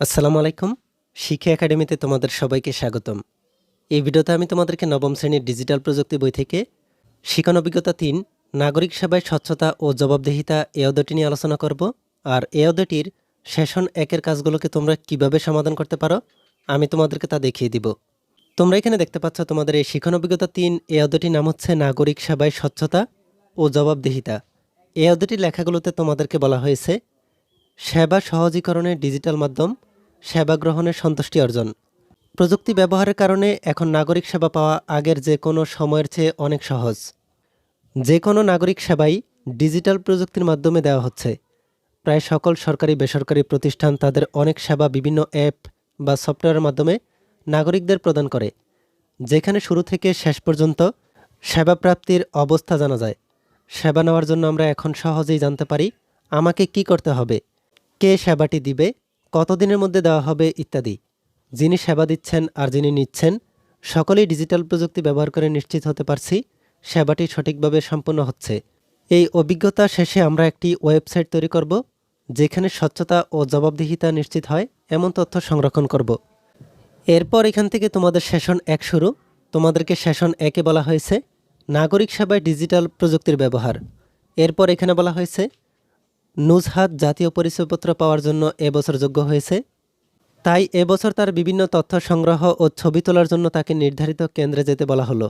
আসসালামু আলাইকুম। শিক্ষা একাডেমিতে তোমাদের সবাইকে স্বাগতম। এই ভিডিওতে আমি তোমাদেরকে নবম শ্রেণির ডিজিটাল প্রযুক্তি বই থেকে শিক্ষণ অভিজ্ঞতা তিন, নাগরিক সেবায় স্বচ্ছতা ও জবাবদিহিতা এ অধ্যায়টি নিয়ে আলোচনা করব। আর এ অধ্যায়টির সেশন একের কাজগুলোকে তোমরা কীভাবে সমাধান করতে পারো, আমি তোমাদেরকে তা দেখিয়ে দিব। তোমরা এখানে দেখতে পাচ্ছ তোমাদের এই শিক্ষণ অভিজ্ঞতা তিন, এ অধ্যায়টির নাম হচ্ছে নাগরিক সেবায় স্বচ্ছতা ও জবাবদিহিতা। এই অধ্যায়টির লেখাগুলোতে তোমাদেরকে বলা হয়েছে সেবা সহজীকরণের ডিজিটাল মাধ্যম, সেবা গ্রহণের সন্তুষ্টি অর্জন। প্রযুক্তি ব্যবহারের কারণে এখন নাগরিক সেবা পাওয়া আগের যে কোনো সময়ের চেয়ে অনেক সহজ। যে কোনো নাগরিক সেবাই ডিজিটাল প্রযুক্তির মাধ্যমে দেওয়া হচ্ছে। প্রায় সকল সরকারি, বেসরকারি প্রতিষ্ঠান তাদের অনেক সেবা বিভিন্ন অ্যাপ বা সফটওয়্যারের মাধ্যমে নাগরিকদের প্রদান করে। যেখানে শুরু থেকে শেষ পর্যন্ত সেবা প্রাপ্তির অবস্থা জানা যায়। সেবা নেওয়ার জন্য আমরা এখন সহজেই জানতে পারি, আমাকে কি করতে হবে? কে সেবাটি দিবে, কতদিনের মধ্যে দেওয়া হবে ইত্যাদি। যিনি সেবা দিচ্ছেন আর যিনি নিচ্ছেন, সকলেই ডিজিটাল প্রযুক্তি ব্যবহার করে নিশ্চিত হতে পারছি, সেবাটি সঠিকভাবে সম্পন্ন হচ্ছে। এই অভিজ্ঞতা শেষে আমরা একটি ওয়েবসাইট তৈরি করব, যেখানে স্বচ্ছতা ও জবাবদিহিতা নিশ্চিত হয়, এমন তথ্য সংরক্ষণ করব। এরপর এখান থেকে তোমাদের সেশন এক শুরু। তোমাদেরকে সেশন একে বলা হয়েছে, নাগরিক সেবায় ডিজিটাল প্রযুক্তির ব্যবহার। এরপর এখানে বলা হয়েছে নুজহাত জাতীয় পরিচয়পত্র পাওয়ার জন্য এবছর যোগ্য হয়েছে। তাই এবছর তার বিভিন্ন তথ্য সংগ্রহ ও ছবি তোলার জন্য তাকে নির্ধারিত কেন্দ্রে যেতে বলা হলো।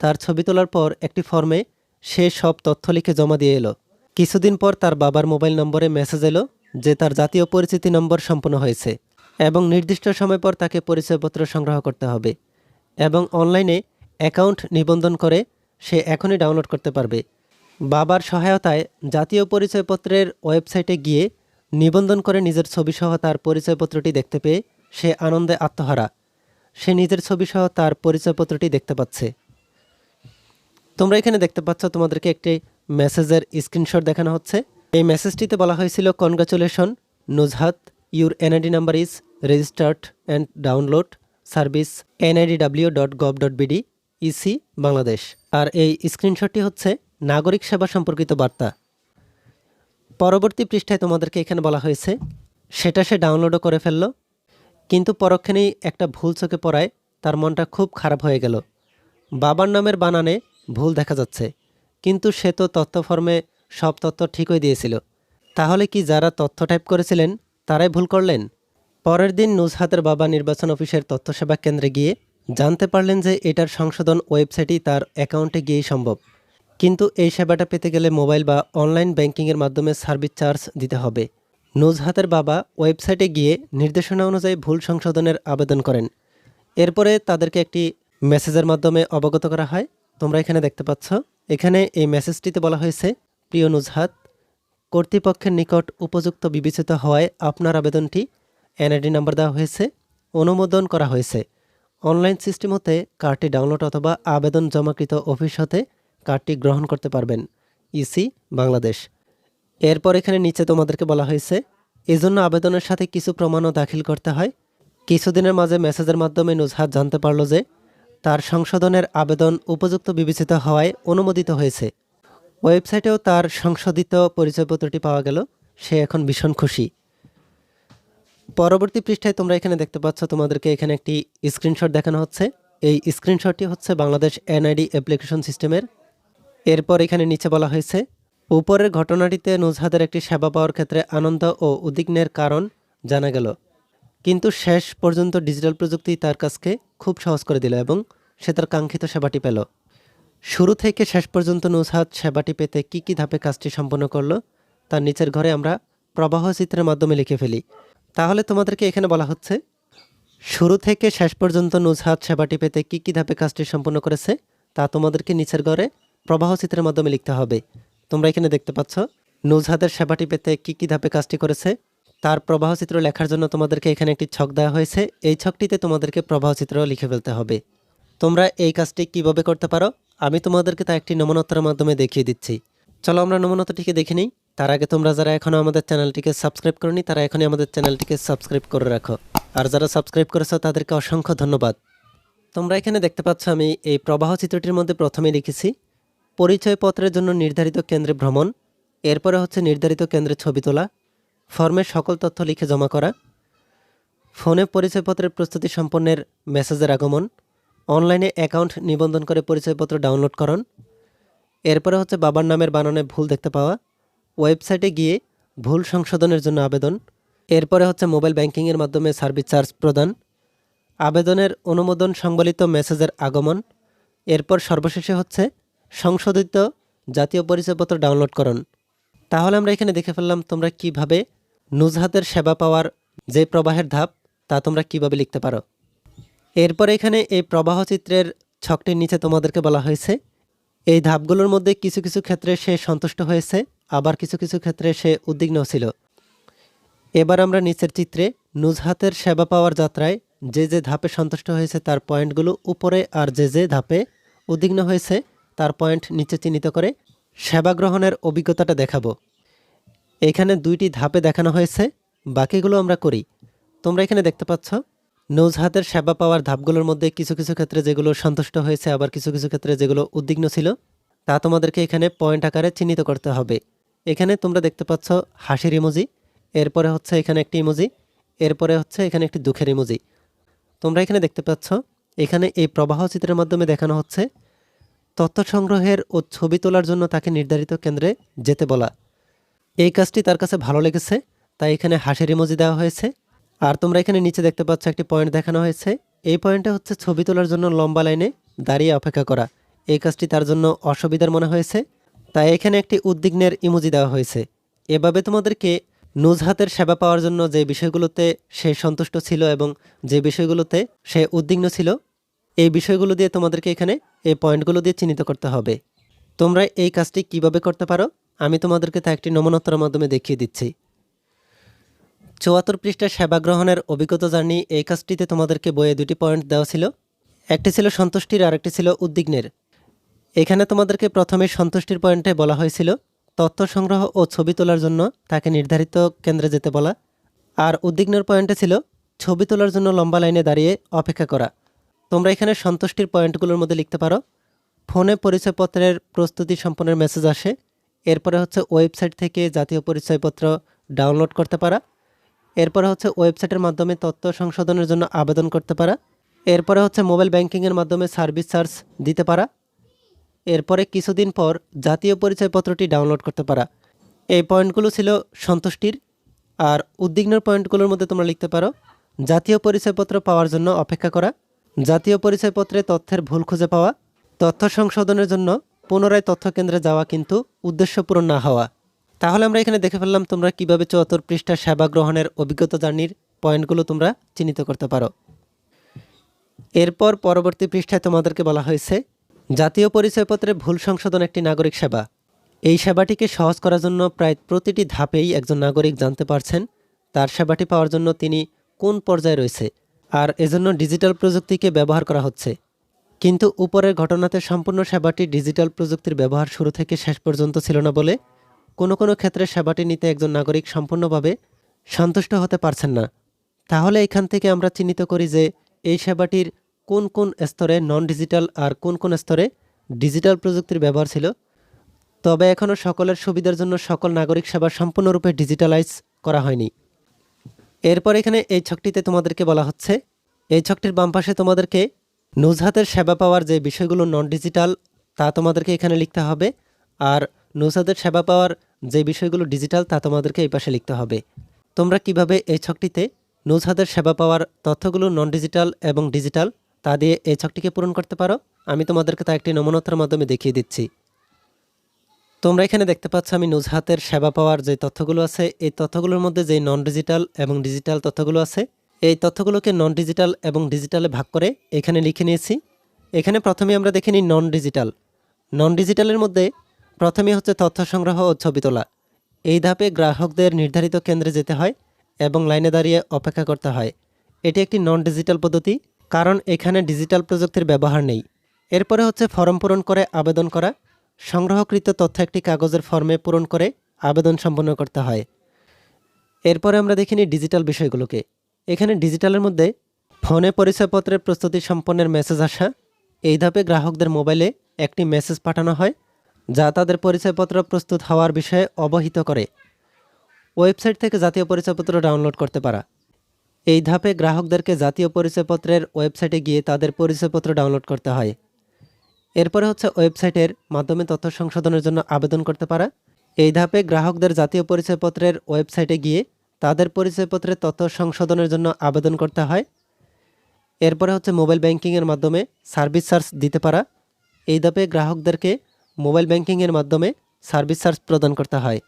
তার ছবি তোলার পর একটি ফর্মে সে সব তথ্য লিখে জমা দিয়ে এলো। কিছুদিন পর তার বাবার মোবাইল নম্বরে মেসেজ এলো যে তার জাতীয় পরিচিতি নম্বর সম্পন্ন হয়েছে এবং নির্দিষ্ট সময় পর তাকে পরিচয়পত্র সংগ্রহ করতে হবে এবং অনলাইনে অ্যাকাউন্ট নিবন্ধন করে সে এখনই ডাউনলোড করতে পারবে। বাবার সহায়তায় জাতীয় পরিচয়পত্রের ওয়েবসাইটে গিয়ে নিবন্ধন করে নিজের ছবিসহ তার পরিচয়পত্রটি দেখতে পেয়ে সে আনন্দে আত্মহারা। সে নিজের ছবিসহ তার পরিচয়পত্রটি দেখতে পাচ্ছে। তোমরা এখানে দেখতে পাচ্ছ তোমাদেরকে একটি মেসেজের স্ক্রিনশট দেখানো হচ্ছে। এই মেসেজটিতে বলা হয়েছিল, congratulation, Nuzhat, your NID number is registered and download service NID W dot gov dot BD, EC, Bangladesh. আর এই স্ক্রিনশটটি হচ্ছে নাগরিক সেবা সম্পর্কিত বার্তা। পরবর্তী পৃষ্ঠায় তোমাদেরকে এখানে বলা হয়েছে, সেটা সে ডাউনলোডও করে ফেলল, কিন্তু পরক্ষণেই একটা ভুল চোখে পড়ায় তার মনটা খুব খারাপ হয়ে গেল। বাবার নামের বানানে ভুল দেখা যাচ্ছে, কিন্তু সে তো তথ্য ফর্মে সব তথ্য ঠিকই দিয়েছিল। তাহলে কি যারা তথ্য টাইপ করেছিলেন, তারাই ভুল করলেন? পরের দিন নুজহাতের বাবা নির্বাচন অফিসের তথ্য সেবা কেন্দ্রে গিয়ে জানতে পারলেন যে এটার সংশোধন ওয়েবসাইটই তার অ্যাকাউন্টে গিয়েই সম্ভব। কিন্তু এই সেবাটা পেতে গেলে মোবাইল বা অনলাইন ব্যাংকিংয়ের মাধ্যমে সার্ভিস চার্জ দিতে হবে। নুজহাতের বাবা ওয়েবসাইটে গিয়ে নির্দেশনা অনুযায়ী ভুল সংশোধনের আবেদন করেন। এরপরে তাদেরকে একটি মেসেজের মাধ্যমে অবগত করা হয়। তোমরা এখানে দেখতে পাচ্ছ, এখানে এই মেসেজটিতে বলা হয়েছে, প্রিয় নুজহাত, কর্তৃপক্ষের নিকট উপযুক্ত বিবেচিত হওয়ায় আপনার আবেদনটি এনআইডি নাম্বার দেওয়া হয়েছে, অনুমোদন করা হয়েছে। অনলাইন সিস্টেম হতে কার্ডটি ডাউনলোড অথবা আবেদন জমাকৃত অফিস হতে কার্ডটি গ্রহণ করতে পারবেন। ইসি, বাংলাদেশ। এরপর এখানে নিচে তোমাদেরকে বলা হয়েছে, এজন্য আবেদনের সাথে কিছু প্রমাণও দাখিল করতে হয়। কিছুদিনের মাঝে মেসেজের মাধ্যমে নুজহাত জানতে পারল যে, তার সংশোধনের আবেদন উপযুক্ত বিবেচিত হওয়ায় অনুমোদিত হয়েছে। ওয়েবসাইটেও তার সংশোধিত পরিচয়পত্রটি পাওয়া গেল। সে এখন ভীষণ খুশি। পরবর্তী পৃষ্ঠায় তোমরা এখানে দেখতে পাচ্ছ, তোমাদেরকে এখানে একটি স্ক্রিনশট দেখানো হচ্ছে। এই স্ক্রিনশটটি হচ্ছে বাংলাদেশ এনআইডি অ্যাপ্লিকেশন সিস্টেমের এরপর এখানে নিচে বলা হয়েছে, উপরের ঘটনাটিতে নুজহাদের একটি সেবা পাওয়ার ক্ষেত্রে আনন্দ ও উদ্বিগ্নের কারণ জানা গেল। কিন্তু শেষ পর্যন্ত ডিজিটাল প্রযুক্তি তার কাছকে খুব সহজ করে দিল এবং সে তার কাঙ্ক্ষিত সেবাটি পেল। শুরু থেকে শেষ পর্যন্ত নুজহাত সেবাটি পেতে কি কি ধাপে কাজটি সম্পন্ন করল তার নিচের ঘরে আমরা প্রবাহ চিত্রের মাধ্যমে লিখে ফেলি। তাহলে তোমাদেরকে এখানে বলা হচ্ছে, শুরু থেকে শেষ পর্যন্ত নুজহাত সেবাটি পেতে কি কি ধাপে কাজটি সম্পন্ন করেছে, তা তোমাদেরকে নিচের ঘরে প্রবাহ চিত্রের মাধ্যমে লিখতে হবে। তোমরা এখানে দেখতে পাচ্ছ, নুজহাতের সেবাটি পেতে কি কি ধাপে কাজটি করেছে? তার প্রবাহ চিত্র লেখার জন্য তোমাদেরকে এখানে একটি ছক দেওয়া হয়েছে। এই ছকটিতে তোমাদেরকে প্রবাহ চিত্র লিখে ফেলতে হবে। তোমরা এই কাজটি কীভাবে করতে পারো? আমি তোমাদেরকে তা একটি নমনোত্তরের মাধ্যমে দেখিয়ে দিচ্ছি। চলো আমরা নমনতাটিকে দেখে নিই। তার আগে তোমরা যারা এখনও আমাদের চ্যানেলটিকে সাবস্ক্রাইব করনি, তারা এখনই আমাদের চ্যানেলটিকে সাবস্ক্রাইব করে রাখো। আর যারা সাবস্ক্রাইব করেছ, তাদেরকে অসংখ্য ধন্যবাদ। তোমরা এখানে দেখতে পাচ্ছ, আমি এই প্রবাহ চিত্রটির মধ্যে প্রথমে লিখেছি পরিচয়পত্রের জন্য নির্ধারিত কেন্দ্রে ভ্রমণ, এরপরে হচ্ছে নির্ধারিত কেন্দ্রে ছবি তোলা ফর্মের সকল তথ্য লিখে জমা করা, ফোনে পরিচয়পত্রের প্রস্তুতি সম্পন্নের মেসেজের আগমন, অনলাইনে অ্যাকাউন্ট নিবন্ধন করে পরিচয়পত্র ডাউনলোড করণ, এরপরে হচ্ছে বাবার নামের বানানে ভুল দেখতে পাওয়া, ওয়েবসাইটে গিয়ে ভুল সংশোধনের জন্য আবেদন, এরপরে হচ্ছে মোবাইল ব্যাংকিংয়ের মাধ্যমে সার্ভিস চার্জ প্রদান, আবেদনের অনুমোদন সংবলিত মেসেজের আগমন, এরপর সর্বশেষে হচ্ছে সংশোধিত জাতীয় পরিচয়পত্র ডাউনলোড করণ তাহলে আমরা এখানে দেখে ফেললাম তোমরা কীভাবে নুজহাতের সেবা পাওয়ার যে প্রবাহের ধাপ, তা তোমরা কীভাবে লিখতে পারো। এরপর এখানে এই প্রবাহ চিত্রের ছকটির নিচে তোমাদেরকে বলা হয়েছে। এই ধাপগুলোর মধ্যে কিছু কিছু ক্ষেত্রে সে সন্তুষ্ট হয়েছে, আবার কিছু কিছু ক্ষেত্রে সে উদ্বিগ্ন ছিল। এবার আমরা নিচের চিত্রে নুজহাতের সেবা পাওয়ার যাত্রায় যে যে ধাপে সন্তুষ্ট হয়েছে তার পয়েন্টগুলো উপরে আর যে যে ধাপে উদ্বিগ্ন হয়েছে তার পয়েন্ট নিচে চিহ্নিত করে সেবা গ্রহণের অভিজ্ঞতাটা দেখাবো। এখানে দুইটি ধাপে দেখানো হয়েছে, বাকিগুলো আমরা করি। তোমরা এখানে দেখতে পাচ্ছ নৌজহাতের সেবা পাওয়ার ধাপগুলোর মধ্যে কিছু কিছু ক্ষেত্রে যেগুলো সন্তুষ্ট হয়েছে, আবার কিছু কিছু ক্ষেত্রে যেগুলো উদ্বিগ্ন ছিল, তা তোমাদেরকে এখানে পয়েন্ট আকারে চিহ্নিত করতে হবে। এখানে তোমরা দেখতে পাচ্ছ হাসির ইমোজি, এরপরে হচ্ছে এখানে একটি ইমোজি, এরপরে হচ্ছে এখানে একটি দুঃখের ইমোজি। তোমরা এখানে দেখতে পাচ্ছ, এখানে এই প্রবাহ চিত্রের মাধ্যমে দেখানো হচ্ছে তথ্য সংগ্রহের ও ছবি তোলার জন্য তাকে নির্ধারিত কেন্দ্রে যেতে বলা। এই কাজটি তার কাছে ভালো লেগেছে, তাই এখানে হাসির ইমোজি দেওয়া হয়েছে। আর তোমরা এখানে নিচে দেখতে পাচ্ছ একটি পয়েন্ট দেখানো হয়েছে। এই পয়েন্টটা হচ্ছে ছবি তোলার জন্য লম্বা লাইনে দাঁড়িয়ে অপেক্ষা করা। এই কাজটি তার জন্য অসুবিধার মনে হয়েছে, তাই এখানে একটি উদ্বিগ্নের ইমোজি দেওয়া হয়েছে। এভাবে তোমাদেরকে নুজহাতের সেবা পাওয়ার জন্য যে বিষয়গুলোতে সে সন্তুষ্ট ছিল এবং যে বিষয়গুলোতে সে উদ্বিগ্ন ছিল এই বিষয়গুলো দিয়ে তোমাদেরকে এখানে এই পয়েন্টগুলো দিয়ে চিহ্নিত করতে হবে। তোমরা এই কাজটি কীভাবে করতে পারো, আমি তোমাদেরকে তা একটি নমনোত্তরের মাধ্যমে দেখিয়ে দিচ্ছি। চুয়াত্তর পৃষ্ঠার সেবা গ্রহণের অভিজ্ঞতা জার্নি এই কাজটিতে তোমাদেরকে বইয়ে দুটি পয়েন্ট দেওয়া ছিল। একটি ছিল সন্তুষ্টির আর একটি ছিল উদ্বিগ্নের। এখানে তোমাদেরকে প্রথমে সন্তুষ্টির পয়েন্টে বলা হয়েছিল, তথ্য সংগ্রহ ও ছবি তোলার জন্য তাকে নির্ধারিত কেন্দ্রে যেতে বলা। আর উদ্বিগ্নের পয়েন্টে ছিল, ছবি তোলার জন্য লম্বা লাইনে দাঁড়িয়ে অপেক্ষা করা। তোমরা এখানে সন্তুষ্টির পয়েন্টগুলোর মধ্যে লিখতে পারো। ফোনে পরিচয়পত্রের প্রস্তুতি সম্পন্নের মেসেজ আসে। এরপরে হচ্ছে ওয়েবসাইট থেকে জাতীয় পরিচয়পত্র ডাউনলোড করতে পারা। এরপরে হচ্ছে ওয়েবসাইটের মাধ্যমে তথ্য সংশোধনের জন্য আবেদন করতে পারা। এরপরে হচ্ছে মোবাইল ব্যাংকিংয়ের মাধ্যমে সার্ভিস চার্জ দিতে পারা। এরপরে কিছুদিন পর জাতীয় পরিচয়পত্রটি ডাউনলোড করতে পারা। এই পয়েন্টগুলো ছিল সন্তুষ্টির। আর উদ্বিগ্নের পয়েন্টগুলোর মধ্যে তোমরা লিখতে পারো, জাতীয় পরিচয়পত্র পাওয়ার জন্য অপেক্ষা করা। জাতীয় পরিচয়পত্রে তথ্যের ভুল খুঁজে পাওয়া, তথ্য সংশোধনের জন্য পুনরায় তথ্য কেন্দ্রে যাওয়া কিন্তু উদ্দেশ্য পূরণ না হওয়া। তাহলে আমরা এখানে দেখে ফেললাম তোমরা কীভাবে চুয়াত্তর পৃষ্ঠার সেবা গ্রহণের অভিজ্ঞতা জার্নির পয়েন্টগুলো তোমরা চিহ্নিত করতে পারো। এরপর পরবর্তী পৃষ্ঠায় তোমাদেরকে বলা হয়েছে, জাতীয় পরিচয়পত্রে ভুল সংশোধন একটি নাগরিক সেবা। এই সেবাটিকে সহজ করার জন্য প্রায় প্রতিটি ধাপেই একজন নাগরিক জানতে পারছেন, তার সেবাটি পাওয়ার জন্য তিনি কোন পর্যায়ে রয়েছে। আর এজন্য ডিজিটাল প্রযুক্তিকে ব্যবহার করা হচ্ছে। কিন্তু উপরের ঘটনাতে সম্পূর্ণ সেবাটি ডিজিটাল প্রযুক্তির ব্যবহার শুরু থেকে শেষ পর্যন্ত ছিল না বলে কোনো কোনো ক্ষেত্রে সেবাটি নিতে একজন নাগরিক সম্পূর্ণভাবে সন্তুষ্ট হতে পারছেন না। তাহলে এখান থেকে আমরা চিহ্নিত করি যে এই সেবাটির কোন কোন স্তরে নন ডিজিটাল আর কোন কোন স্তরে ডিজিটাল প্রযুক্তির ব্যবহার ছিল। তবে এখনও সকলের সুবিধার জন্য সকল নাগরিক সেবা সম্পূর্ণরূপে ডিজিটালাইজ করা হয়নি। এরপর এখানে এই ছকটিতে তোমাদেরকে বলা হচ্ছে, এই ছকটির বাম পাশে তোমাদেরকে নুজহাতের সেবা পাওয়ার যে বিষয়গুলো নন ডিজিটাল তা তোমাদেরকে এখানে লিখতে হবে। আর নুজহাতের সেবা পাওয়ার যে বিষয়গুলো ডিজিটাল তা তোমাদেরকে এই পাশে লিখতে হবে। তোমরা কীভাবে এই ছকটিতে নুজহাতের সেবা পাওয়ার তথ্যগুলো নন ডিজিটাল এবং ডিজিটাল তা দিয়ে এই ছকটিকে পূরণ করতে পারো? আমি তোমাদেরকে তা একটি নমনতার মাধ্যমে দেখিয়ে দিচ্ছি। তোমরা এখানে দেখতে পাচ্ছ আমি নুজহাতের সেবা পাওয়ার যে তথ্যগুলো আছে, এই তথ্যগুলোর মধ্যে যে নন ডিজিটাল এবং ডিজিটাল তথ্যগুলো আছে, এই তথ্যগুলোকে নন ডিজিটাল এবং ডিজিটালে ভাগ করে এখানে লিখে নিয়েছি। এখানে প্রথমে আমরা দেখে নিই নন ডিজিটাল নন ডিজিটালের মধ্যে প্রথমে হচ্ছে তথ্য সংগ্রহ ও ছবি তোলা। এই ধাপে গ্রাহকদের নির্ধারিত কেন্দ্রে যেতে হয় এবং লাইনে দাঁড়িয়ে অপেক্ষা করতে হয়। এটি একটি নন ডিজিটাল পদ্ধতি, কারণ এখানে ডিজিটাল প্রযুক্তির ব্যবহার নেই। এরপরে হচ্ছে ফর্ম পূরণ করে আবেদন করা। সংগ্রহকৃত তথ্য একটি কাগজের ফর্মে পূরণ করে আবেদন সম্পন্ন করতে হয়। এরপরে আমরা দেখিনি ডিজিটাল বিষয়গুলোকে। এখানে ডিজিটালের মধ্যে ফোনে পরিচয়পত্রের প্রস্তুতি সম্পন্নের মেসেজ আসা, এই ধাপে গ্রাহকদের মোবাইলে একটি মেসেজ পাঠানো হয়, যা তাদের পরিচয়পত্র প্রস্তুত হওয়ার বিষয়ে অবহিত করে। ওয়েবসাইট থেকে জাতীয় পরিচয়পত্র ডাউনলোড করতে পারা। এই ধাপে গ্রাহকদেরকে জাতীয় পরিচয়পত্রের ওয়েবসাইটে গিয়ে তাদের পরিচয়পত্র ডাউনলোড করতে হয়। এরপরে হচ্ছে ওয়েবসাইটের মাধ্যমে তথ্য সংশোধনের জন্য আবেদন করতে পারা। এই ধাপে গ্রাহকদের জাতীয় পরিচয়পত্রের ওয়েবসাইটে গিয়ে তাদের পরিচয়পত্রের তথ্য সংশোধনের জন্য আবেদন করতে হয়। এরপরে হচ্ছে মোবাইল ব্যাংকিংয়ের মাধ্যমে সার্ভিস চার্জ দিতে পারা। এই ধাপে গ্রাহকদেরকে মোবাইল ব্যাংকিংয়ের মাধ্যমে সার্ভিস চার্জ প্রদান করতে হয়।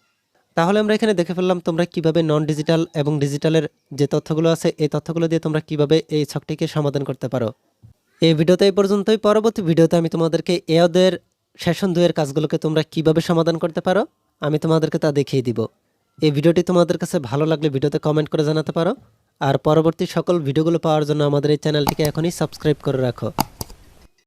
তাহলে আমরা এখানে দেখে ফেললাম তোমরা কীভাবে নন ডিজিটাল এবং ডিজিটালের যে তথ্যগুলো আছে, এই তথ্যগুলো দিয়ে তোমরা কীভাবে এই ছকটিকে সমাধান করতে পারো। এই ভিডিওতে এই পর্যন্তই। পরবর্তী ভিডিওতে আমি তোমাদেরকে এদের সেশন দুয়ের কাজগুলোকে তোমরা কীভাবে সমাধান করতে পারো, আমি তোমাদেরকে তা দেখিয়ে দিব। এই ভিডিওটি তোমাদের কাছে ভালো লাগলে ভিডিওতে কমেন্ট করে জানাতে পারো। আর পরবর্তী সকল ভিডিওগুলো পাওয়ার জন্য আমাদের এই চ্যানেলটিকে এখনই সাবস্ক্রাইব করে রাখো।